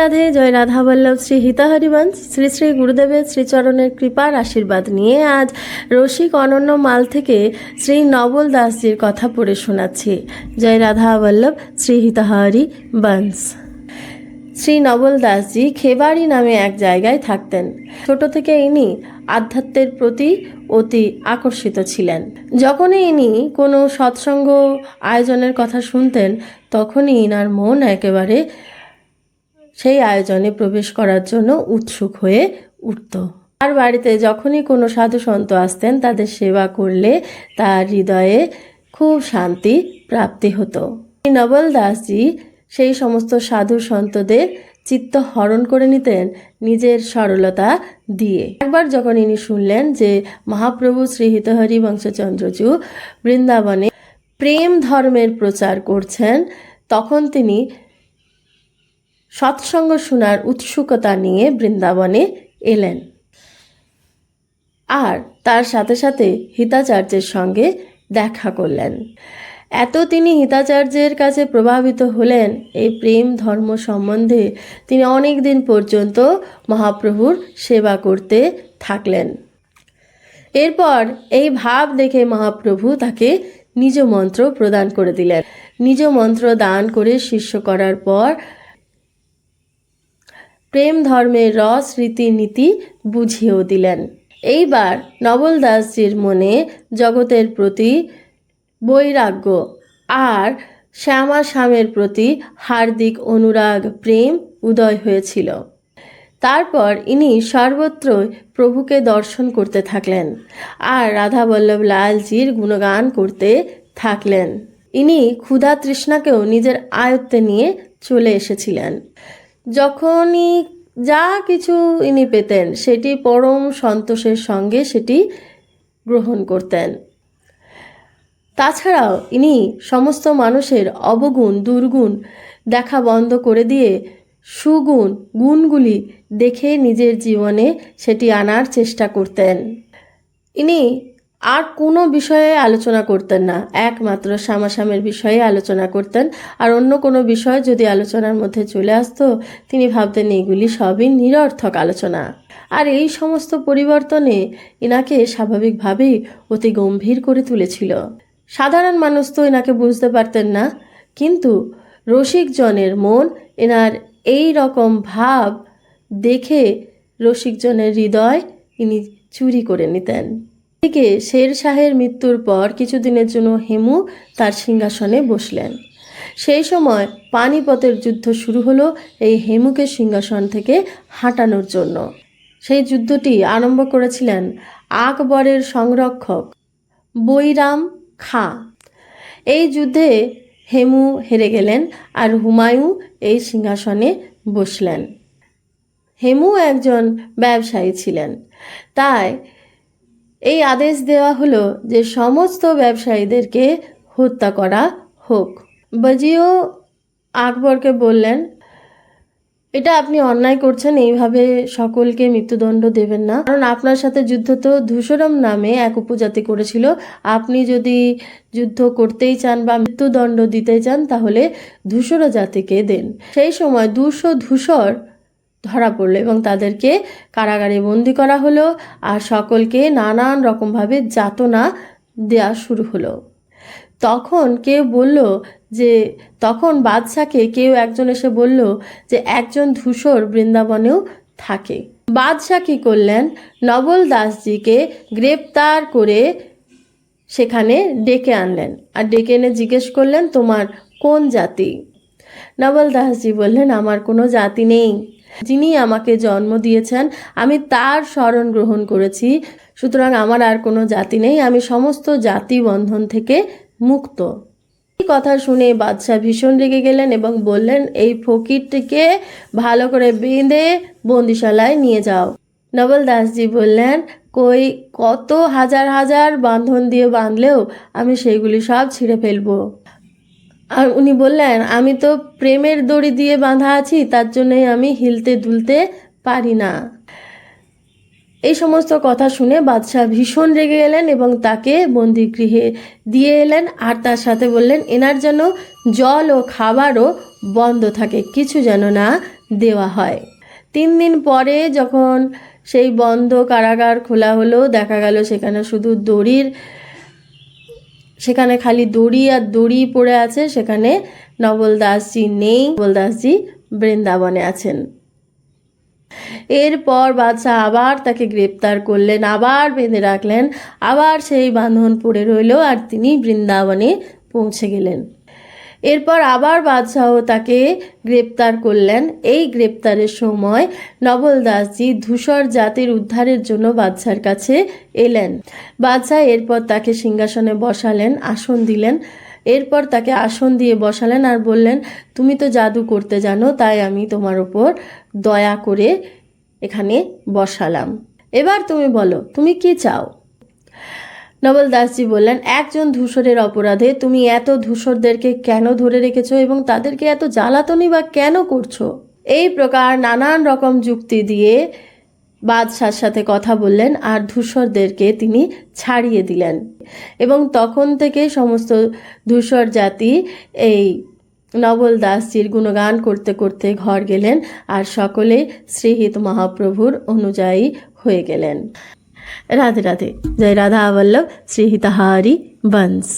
রাধে জয় রাধা বল্লভ, শ্রী হিতা হরিবংশ শ্রী শ্রী গুরুদেবের শ্রীচরণের কৃপার আশীর্বাদ নিয়ে আজ রসিক অনন্য মাল থেকে শ্রী নবল দাসজির কথা পড়ে শোনাচ্ছি। জয় রাধা বল্লভ, শ্রী হিতা হরি বংশ শ্রী নবল দাসজি খেবাড়ি নামে এক জায়গায় থাকতেন। ছোট থেকে ইনি আধ্যাত্মের প্রতি অতি আকর্ষিত ছিলেন। যখনই ইনি কোনো সৎসঙ্গ আয়োজনের কথা শুনতেন, তখনই ইনার মন একেবারে সেই আয়োজনে প্রবেশ করার জন্য উৎসুক হয়ে উঠত। আর বাড়িতে যখনই কোনো সাধু সন্ত আসতেন, তাদের সেবা করলে তার হৃদয়ে খুব শান্তি প্রাপ্তি হতো। নবল দাসজি সেই সমস্ত সাধু সন্তদের চিত্ত হরণ করে নিতেন নিজের সরলতা দিয়ে। একবার যখন ইনি শুনলেন যে মহাপ্রভু শ্রী হিতহরি বৃন্দাবনে প্রেম ধর্মের প্রচার করছেন, তখন তিনি সৎসঙ্গ শোনার উৎসুকতা নিয়ে বৃন্দাবনে এলেন। আর তার সাথে সাথে হিতাচার্যের সঙ্গে দেখা করলেন। এত তিনি হিতাচার্যের কাছে প্রভাবিত হলেন, এই প্রেম ধর্ম সম্বন্ধে তিনি অনেক দিন পর্যন্ত মহাপ্রভুর সেবা করতে থাকলেন। এরপর এই ভাব দেখে মহাপ্রভু তাকে নিজ মন্ত্র প্রদান করে দিলেন। নিজ মন্ত্র দান করে শিষ্য করার পর প্রেম ধর্মের রস রীতিনীতি বুঝিয়েও দিলেন। এইবার নবল দাসজির মনে জগতের প্রতি বৈরাগ্য আর শ্যামা স্বামের প্রতি হার্দিক অনুরাগ প্রেম উদয় হয়েছিল। তারপর ইনি সর্বত্রই প্রভুকে দর্শন করতে থাকলেন আর রাধা বল্লভ লালজির গুণগান করতে থাকলেন। ইনি ক্ষুধা তৃষ্ণাকেও নিজের আয়ত্তে নিয়ে চলে এসেছিলেন। যখনই যা কিছু ইনি পেতেন, সেটি পরম সন্তোষের সঙ্গে সেটি গ্রহণ করতেন। তাছাড়াও ইনি সমস্ত মানুষের অবগুণ, দুর্গুণ দেখা বন্ধ করে দিয়ে সুগুণ, গুণগুলি দেখে নিজের জীবনে সেটি আনার চেষ্টা করতেন। ইনি আর কোনো বিষয়ে আলোচনা করতেন না। একমাত্র সামাসামের বিষয়ে আলোচনা করতেন। আর অন্য কোনো বিষয় যদি আলোচনার মধ্যে চলে আসতো, তিনি ভাবতেন এগুলি সবই নিরর্থক আলোচনা। আর এই সমস্ত পরিবর্তনে এনাকে স্বাভাবিকভাবেই অতি গম্ভীর করে তুলেছিল। সাধারণ মানুষ তো এনাকে বুঝতে পারতেন না, কিন্তু রসিকজনের মন এনার এই রকম ভাব দেখে রসিকজনের হৃদয় ইনি চুরি করে নিতেন। এদিকে শের শাহের মৃত্যুর পর কিছুদিনের জন্য হেমু তার সিংহাসনে বসলেন। সেই সময় পানিপথের যুদ্ধ শুরু হলো এই হেমুকে সিংহাসন থেকে হাঁটানোর জন্য। সেই যুদ্ধটি আরম্ভ করেছিলেন আকবরের সংরক্ষক বৈরাম খাঁ। এই যুদ্ধে হেমু হেরে গেলেন আর হুমায়ুঁ এই সিংহাসনে বসলেন। হেমু একজন ব্যবসায়ী ছিলেন। তাই এই আদেশ দেওয়া হলো যে সমস্ত ব্যবসায়ীদেরকে হত্যা করা হোক। বাজিও আকবরকে বললেন, এটা আপনি অন্যায় করছেন, এইভাবে সকলকে মৃত্যুদণ্ড দেবেন না। কারণ আপনার সাথে যুদ্ধ তো ধূসরম নামে এক উপজাতি করেছিল। আপনি যদি যুদ্ধ করতেই চান বা মৃত্যুদণ্ড দিতে চান, তাহলে ধূসর জাতিকে দেন। সেই সময় দুশো ধূসর ধরা পড়ল এবং তাদেরকে কারাগারে বন্দি করা হলো আর সকলকে নানান রকমভাবে যাতনা দেওয়া শুরু হলো। তখন কেউ বলল যে, তখন বাদশাকে কেউ একজন এসে বলল যে, একজন ধূসর বৃন্দাবনেও থাকে। বাদশাহ কী করলেন? নবল দাসজিকে গ্রেপ্তার করে সেখানে ডেকে আনলেন আর ডেকে এনে জিজ্ঞেস করলেন, তোমার কোন জাতি? নবল দাসজি বললেন, আমার কোনো জাতি নেই। যিনি আমাকে জন্ম দিয়েছেন, আমি তার স্মরণ গ্রহণ করেছি। সুতরাং আমার আর কোনো জাতি নেই, আমি সমস্ত জাতি বন্ধন থেকে মুক্ত। এই কথা শুনে বাদশাহ ভীষণ রেগে গেলেন এবং বললেন, এই ফকিরটিকে ভালো করে বেঁধে বন্দিশালায় নিয়ে যাও। নবল দাসজি বললেন, কই, কত হাজার হাজার বাঁধন দিয়ে বাঁধলেও আমি সেইগুলি সব ছিঁড়ে ফেলব। আর উনি বললেন, আমি তো প্রেমের দড়ি দিয়ে বাঁধা আছি, তার জন্যই আমি হিলতে দুলতে পারি না। এই সমস্ত কথা শুনে বাদশাহ ভীষণ রেগে গেলেন এবং তাকে বন্দিগৃহে দিয়ে এলেন আর তার সাথে বললেন, এনার যেন জল ও খাবারও বন্ধ থাকে, কিছু যেন না দেওয়া হয়। তিন দিন পরে যখন সেই বন্ধ কারাগার খোলা হলো, দেখা গেল সেখানে শুধু দড়ির সেখানে খালি দড়ি আর দড়ি পড়ে আছে, সেখানে নবলদাসজি নেই নবলদাসজি বৃন্দাবনে আছেন। এরপর বাদশাহ আবার তাকে গ্রেপ্তার করলেন, আবার বেঁধে রাখলেন, আবার সেই বাঁধন পড়ে রইল আর তিনি বৃন্দাবনে পৌঁছে গেলেন। এরপর আবার বাদশাহ তাকে গ্রেপ্তার করলেন। এই গ্রেপ্তারের সময় নবল দাসজি ধূসর জাতির উদ্ধারের জন্য বাদশার কাছে এলেন। বাদশাহ এরপর তাকে সিংহাসনে বসালেন, আসন দিলেন। এরপর তাকে আসন দিয়ে বসালেন আর বললেন, তুমি তো জাদু করতে জানো, তাই আমি তোমার ওপর দয়া করে এখানে বসালাম। এবার তুমি বলো, তুমি কি চাও? নবল দাসজি বললেন, একজন ধূসরের অপরাধে তুমি এত ধূসরদেরকে কেন ধরে রেখেছো এবং তাদেরকে এত জ্বালাতনই বা কেন করছ? এই প্রকার নানান রকম যুক্তি দিয়ে বাদশার সাথে কথা বললেন আর ধূসরদেরকে তিনি ছাড়িয়ে দিলেন। এবং তখন থেকে সমস্ত ধূসর জাতি এই নবল দাসজির গুণগান করতে করতে ঘর গেলেন আর সকলে শ্রীহিত মহাপ্রভুর অনুযায়ী হয়ে গেলেন। রাধে রাধে জয় রাধা বল্লভ শ্রীহিতাহারি বংশ